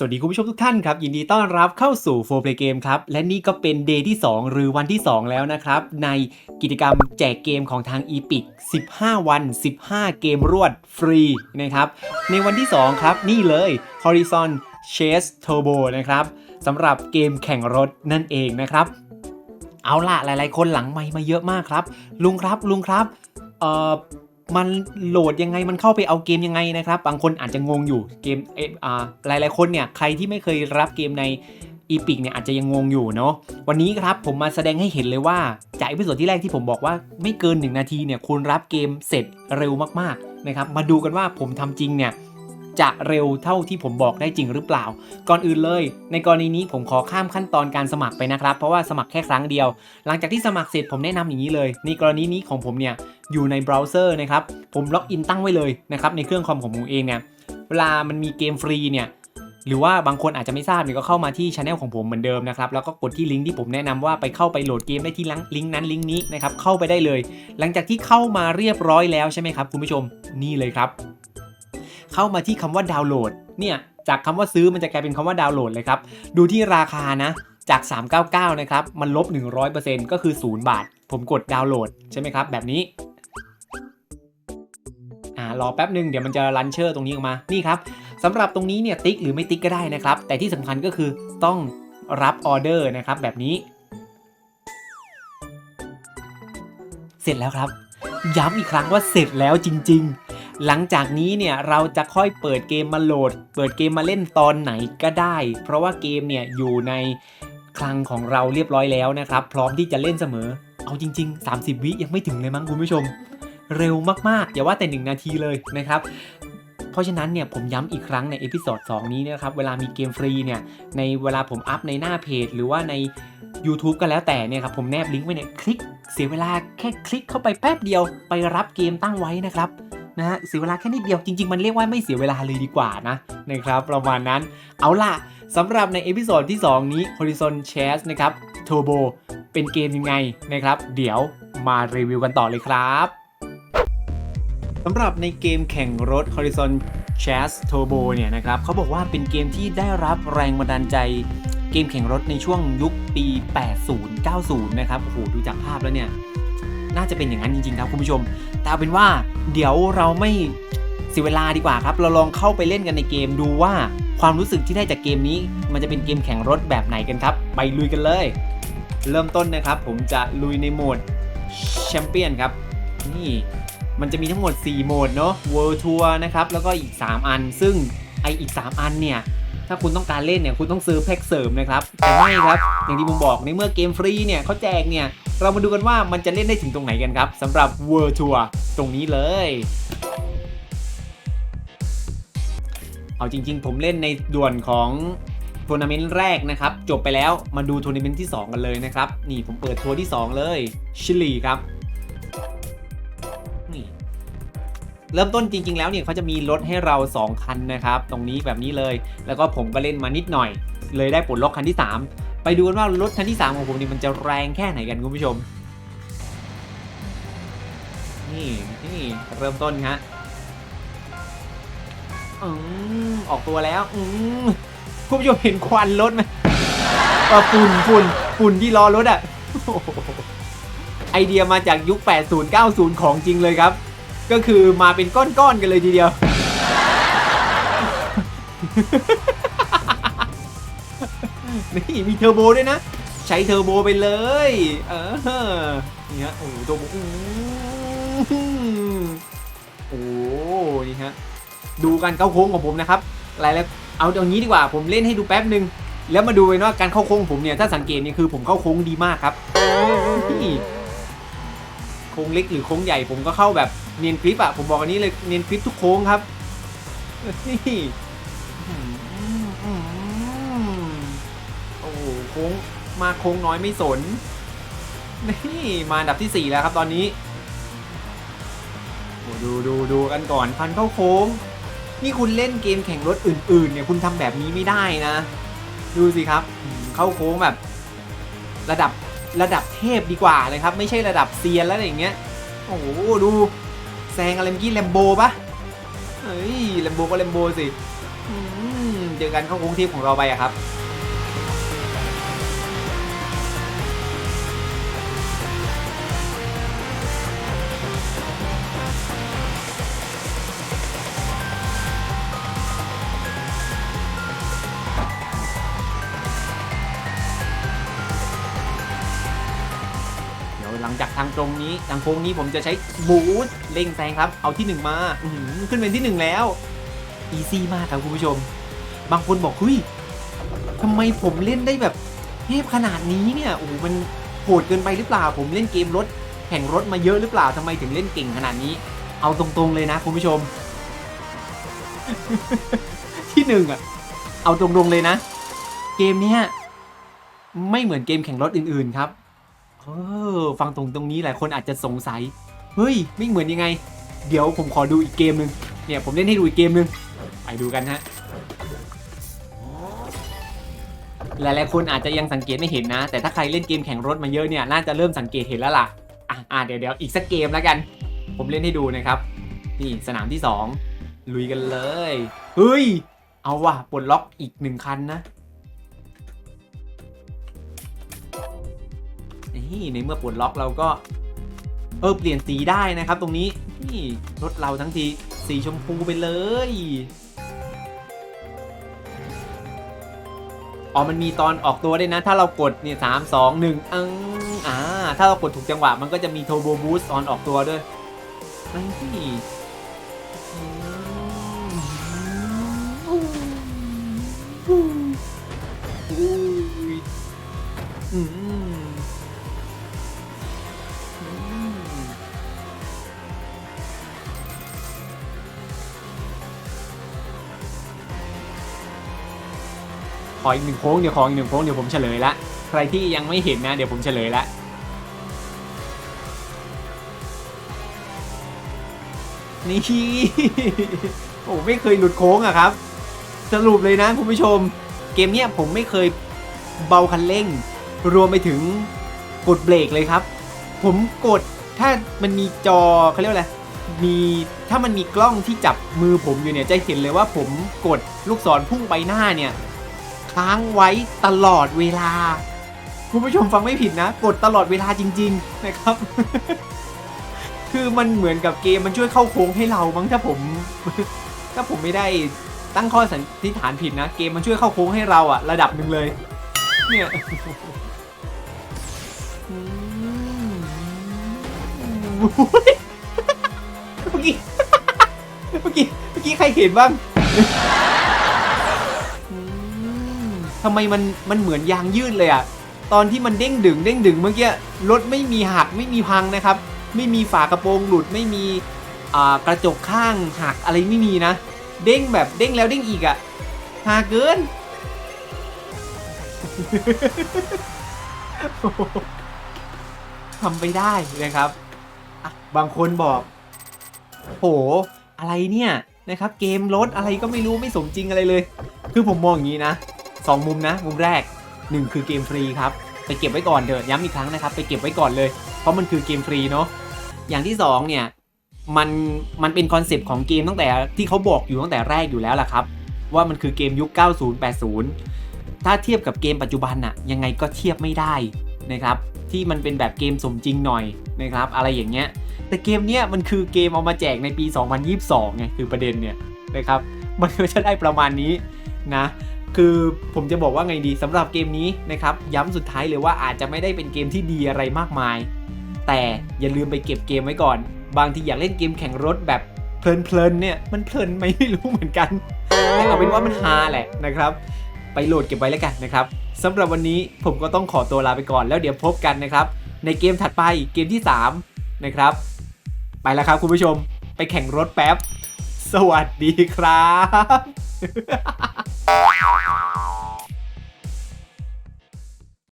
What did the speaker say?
สวัสดีคุณผู้ชมทุกท่านครับ ยินดีต้อนรับเข้าสู่4 Play Game ครับ และนี่ก็เป็นเดย์ที่ 2 หรือวันที่ 2 แล้วนะครับ ในกิจกรรมแจกเกมของทาง Epic 15 วัน 15 เกมรวดฟรีนะครับ ในวันที่ 2 ครับ นี่เลย Horizon Chase Turbo นะครับสำหรับเกมแข่งรถนั่นเองนะครับ เอาล่ะ หลายๆ คนหลังไมมาเยอะมากครับ ลุงครับลุงครับเอ่อ มันโหลดยังไงมันเข้าไปเอาเกมยังไงนะครับ บางคนอาจจะงงอยู่เกมเออ่าหลายคนเนี่ยใครที่ไม่เคยรับเกมในอีพิกเนี่ยอาจจะยังงงอยู่เนาะวันนี้ครับผมมาแสดงให้เห็นเลยว่าจากอีพิโซดที่แรกที่ผมบอกว่าไม่เกิน 1 นาทีเนี่ยคุณรับเกมเสร็จเร็วมากๆนะครับมาดูกันว่าผมทำจริงเนี่ย จะเร็วเท่าที่ผมบอกได้จริงหรือเปล่า ก่อนอื่นเลย ในกรณีนี้ผมขอข้ามขั้นตอนการสมัครไปนะครับ เพราะว่าสมัครแค่ครั้งเดียว หลังจากที่สมัครเสร็จผมแนะนำอย่างนี้เลย ในกรณีนี้ของผมเนี่ยอยู่ในเบราว์เซอร์นะครับ ผมล็อกอินตั้งไว้เลยนะครับในเครื่องคอมของผมเองเนี่ยเวลามันมีเกมฟรีเนี่ยหรือว่าบางคนอาจจะไม่ทราบเนี่ยก็เข้ามาที่ช anel ของผมเหมือนเดิมนะครับ แล้วก็กดที่ลิงก์ที่ผมแนะนำว่าไปเข้าไปโหลดเกมได้ที่ลิงก์นั้นลิงก์นี้นะครับเข้าไปได้เลย หลังจากที่เข้ามาเรียบร้อยแล้วใช่ไหมครับคุณผู้ชมนี่เลยครับ เข้ามาที่คำว่าดาวน์โหลด เนี่ยจากคำว่าซื้อมันจะกลายเป็นคำว่าดาวน์โหลดเลยครับ ดูที่ราคานะจาก 399 นะครับ มันลบ 100%ก็คือ 0 บาท ผมกดดาวน์โหลดใช่ไหมครับ แบบนี้ อ่ารอแป๊บหนึ่งเดี๋ยวมันจะรันเชอร์ตรงนี้ออกมา นี่ครับสำหรับตรงนี้เนี่ยติ๊กหรือไม่ติ๊กก็ได้นะครับ แต่ที่สำคัญก็คือต้องรับออเดอร์นะครับ แบบนี้ เสร็จแล้วครับ ย้ำอีกครั้งว่าเสร็จแล้วจริง ๆ หลังจากนี้เนี่ยเราจะค่อยเปิดเกมมาโหลด เปิดเกมมาเล่นตอนไหนก็ได้ เพราะว่าเกมเนี่ยอยู่ในคลังของเราเรียบร้อยแล้วนะครับ พร้อมที่จะเล่นเสมอ เอาจริง ๆ 30 วิยังไม่ถึงเลยมั้งคุณผู้ชม เร็วมากๆ อย่าว่าแต่ 1 นาทีเลยนะครับเพราะฉะนั้นเนี่ยผมย้ำอีกครั้งในเอพิโซด2นี้นะครับเวลามีเกมฟรีเนี่ยในเวลาผมอัพในหน้าเพจ หรือว่าใน YouTube ก็แล้วแต่เนี่ยครับผมแนบลิงก์ไว้เนี่ยคลิกเสียเวลาแค่คลิกเข้าไปแป๊บเดียวไปรับเกมตั้งไว้นะครับ นะฮะเสียเวลาแค่นิดเดียวจริง ๆ มันเรียกว่าไม่เสียเวลาเลยดีกว่านะนะครับประมาณนั้นเอาล่ะสำหรับในเอพิโซดที่ 2 นี้ Horizon Chase นะครับ Turbo เป็นเกมยังไงนะครับ เดี๋ยวมารีวิวกันต่อเลยครับสำหรับในเกมแข่งรถ Horizon Chase Turbo เนี่ยนะครับเขาบอกว่าเป็นเกมที่ได้รับแรงบันดาลใจเกมแข่งรถในช่วงยุคปี 80 90 นะครับโอ้โหดูจากภาพแล้วเนี่ย น่าจะเป็นอย่างนั้นจริงๆครับคุณผู้ชม แต่เอาเป็นว่าเดี๋ยวเราไม่เสียเวลาดีกว่าครับ เราลองเข้าไปเล่นกันในเกมดูว่าความรู้สึกที่ได้จากเกมนี้ มันจะเป็นเกมแข่งรถแบบไหนกันครับ ไปลุยกันเลย เริ่มต้นนะครับ ผมจะลุยในโหมดแชมเปี้ยนครับ นี่มันจะมีทั้งหมด 4 โหมดเนาะ World Tour นะครับ แล้วก็อีก 3 อัน ซึ่ง ไออีก 3 อันเนี่ย ถ้าคุณต้องการเล่นเนี่ยคุณต้องซื้อแพ็กเสริมนะครับ แต่ไม่ครับ อย่างที่ผมบอกในเมื่อเกมฟรีเนี่ยเขาแจกเนี่ย เรามาดูกันว่ามันจะเล่นได้ถึงตรงไหนกันครับสำหรับ World Tour ตรงนี้เลย เอาจริง ๆ ผมเล่นในด่วนของทัวร์นาเมนต์แรกนะครับ จบไปแล้วมาดูทัวร์นาเมนต์ที่ 2 กันเลยนะครับ นี่ผมเปิดทัวร์ที่ 2 เลยชิลีครับ เริ่มต้นจริง ๆ แล้วเนี่ยเขาจะมีรถให้เรา 2 คันนะครับ ตรงนี้แบบนี้เลย แล้วก็ผมก็เล่นมานิดหน่อย เลยได้ปลดล็อกคันที่ 3 ไปดูกันว่ารถคันที่ 3 ของผมนี่มันจะแรงแค่ไหนกันคุณผู้ชม นี่นี่เริ่มต้นฮะอืมออกตัวแล้วอืมคุณผู้ชมเห็นควันรถไหมฝุ่นฝุ่นฝุ่นที่ล้อรถอะไอเดียมาจากยุค 80 90 ของจริงเลยครับ ก็คือมาเป็นก้อนๆกันเลยทีเดียว นี่มีเทอร์โบด้วยนะ ใช้เทอร์โบไปเลย เออนี่ฮะโอ้โหตัวโบอื้อหือโอ้นี่ฮะดูการเข้าโค้งของผมนะครับอะไรแล้วเอาอย่างนี้ดีกว่าผมเล่นให้ดูแป๊บหนึ่งแล้วมาดูกันว่าการเข้าโค้งผมเนี่ยถ้าสังเกตเนี่ยคือผมเข้าโค้งดีมากครับโค้งเล็กหรือโค้งใหญ่ผมก็เข้าแบบ เนียนกริปอะผมบอกอันนี้เลยเนียนกริปทุกโค้งครับนี่อืมอืมโอ้โหโค้งมาโค้งน้อยไม่สน นี่มาอันดับที่ 4 แล้วครับตอนนี้โอ้ดูดูดูกันก่อนพันเข้าโค้ง นี่คุณเล่นเกมแข่งรถอื่น ๆ เนี่ยคุณทำแบบนี้ไม่ได้นะ ดูสิครับอืมเข้าโค้งแบบ ระดับระดับเทพดีกว่าเลยครับ ไม่ใช่ระดับเซียนแล้วอะไรอย่างเงี้ย โอ้โหดูแซงอะไรเมื่อกี้แลมโบปะเฮ้ยแลมโบก็แลมโบสิเจอกันเข้ากรุงทีมของเราไปอะครับ ทางตรงนี้ทางโค้งนี้ผมจะใช้บูสต์เร่งแซงครับ เอาที่หนึ่งมาอืขึ้นเป็นที่หนึ่งแล้วอีซี่มากครับคุณผู้ชม บางคนบอกเฮ้ยทำไมผมเล่นได้แบบเทพขนาดนี้เนี่ยโอ้โหมันโหดเกินไปหรือเปล่า ผมเล่นเกมรถแข่งรถมาเยอะหรือเปล่าทำไมถึงเล่นเก่งขนาดนี้ เอาตรงๆเลยนะคุณผู้ชม ที่หนึ่งอะเอาตรงๆเลยนะ เกมเนี้ยไม่เหมือนเกมแข่งรถอื่นๆครับ ออฟังตรงตรงนี้หลายคนอาจจะสงสัย เฮ้ย ไม่เหมือนยังไง เดี๋ยวผมขอดูอีกเกมหนึ่งเนี่ยผมเล่นให้ดูอีกเกมหนึ่งไปดูกันฮะหลายๆคนอาจจะยังสังเกตไม่เห็นนะ แต่ถ้าใครเล่นเกมแข่งรถมาเยอะเนี่ยน่าจะเริ่มสังเกตเห็นแล้วล่ะอะอะเดี๋ยวเดี๋ยวอีกสักเกมแล้วกัน ผมเล่นให้ดูนะครับ นี่สนามที่ 2 ลุยกันเลย เฮ้ย เอาว่ะปลดล็อกอีกหนึ่งคันนะ นี่ในเมื่อปลดล็อกเราก็เออเปลี่ยนสีได้นะครับ ตรงนี้นี่รถเราทั้งทีสีชมพูไปเลยอ๋อมันมีตอนออกตัวด้วยนะ ถ้าเรากดเนี่ยสามสองหนึ่งอังอ่าถ้าเรากดถูกจังหวะมันก็จะมีโทโบบูสตอนออกตัวด้วยนี่ ออีกหนึ่งโค้งเดี๋ยวขออีกหนึ่งโค้งเดี๋ยวผมเฉลยละใครที่ยังไม่เห็นนะเดี๋ยวผมเฉลยละนี่โอ้ไม่เคยหลุดโค้งอะครับ สรุปเลยนะคุณผู้ชม เกมเนี้ยผมไม่เคยเบาคันเร่ง รวมไปถึงกดเบรกเลยครับ ผมกดถ้ามันมีจอเขาเรียกว่าอะไรมีถ้ามันมีกล้องที่จับมือผมอยู่เนี่ยจะเห็นเลยว่าผมกดลูกศรพุ่งไปหน้าเนี่ย ค้างไว้ตลอดเวลา คุณผู้ชมฟังไม่ผิดนะ กดตลอดเวลาจริง ๆ นะครับ คือมันเหมือนกับเกมมันช่วยเข้าโค้งให้เรามั้งถ้าผม ถ้าผมไม่ได้ตั้งข้อสันนิษฐานผิดนะ เกมมันช่วยเข้าโค้งให้เราอะระดับหนึ่งเลย เนี่ยอืมเมื่อกี้ เมื่อกี้ เมื่อกี้ใครเห็นบ้าง ทำไมมันมันเหมือนยางยืดเลยอะตอนที่มันเด้งดึงเด้งดึงเมื่อกี้รถไม่มีหักไม่มีพังนะครับ ไม่มีฝากระโปรงหลุดไม่มีกระจกข้างหักอะไรไม่มีนะ เด้งแบบเด้งแล้วเด้งอีกอะหาเกินทำไปได้นะครับบางคนบอก โห อะไรเนี่ยนะครับ เกมรถอะไรก็ไม่รู้ไม่สมจริงอะไรเลย คือผมมองอย่างนี้นะ สองมุมนะ มุมแรกหนึ่งคือเกมฟรีครับ ไปเก็บไว้ก่อนเถอะย้ำอีกครั้งนะครับ ไปเก็บไว้ก่อนเลย เพราะมันคือเกมฟรีเนาะอย่างที่สองเนี่ยมันมันเป็นคอนเซปต์ของเกมตั้งแต่ที่เขาบอกอยู่ตั้งแต่แรกอยู่แล้วล่ะครับ ว่ามันคือเกมยุค 90 80 ถ้าเทียบกับเกมปัจจุบันน่ะยังไงก็เทียบไม่ได้นะครับที่มันเป็นแบบเกมสมจริงหน่อยนะครับ อะไรอย่างเงี้ย แต่เกมเนี้ยมันคือเกมเอามาแจกในปี 2022ไงคือประเด็นเนี่ยนะครับ มันก็จะได้ประมาณนี้นะ คือผมจะบอกว่าไงดีสำหรับเกมนี้นะครับย้ำสุดท้ายเลยว่าอาจจะไม่ได้เป็นเกมที่ดีอะไรมากมาย แต่อย่าลืมไปเก็บเกมไว้ก่อน บางทีอยากเล่นเกมแข่งรถแบบเพลินๆเนี่ยมันเพลินไหมไม่รู้เหมือนกันแต่เอาเป็นว่ามันฮาแหละนะครับ ไปโหลดเก็บไว้แล้วกันนะครับสำหรับวันนี้ผมก็ต้องขอตัวลาไปก่อนแล้วเดี๋ยวพบกันนะครับ ในเกมถัดไปเกมที่ 3 นะครับ ไปแล้วครับคุณผู้ชมไปแข่งรถแป๊บ สวัสดีครับ Oi, oi, oi.